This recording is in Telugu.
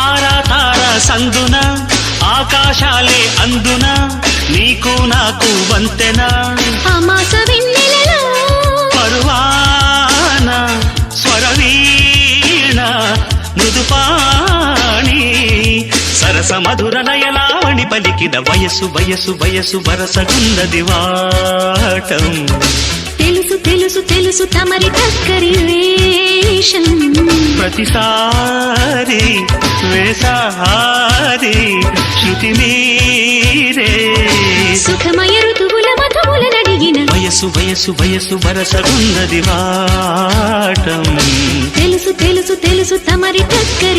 తారా తారా సందున ఆకాశాలే అందున నీకు నాకు వంతెన. అమాస వెన్నెలలో పరువాన స్వరవీణ మృదుపాణి. సరస మధుర నయలావణి పలికిన వయసు వయసు వయసు వరసగున్నది వాటం. తెలుసు తెలుసు తెలుసు తమరి టక్కరి వేషం. ప్రతిసారి వేసారి శృతి మీరే సుఖమయ ఋతువుల మధువుల నడిగిన వయసు వయసు వయసు వరసగున్నది వాటం తెలుసు తెలుసు తెలుసు తమరి టక్కరి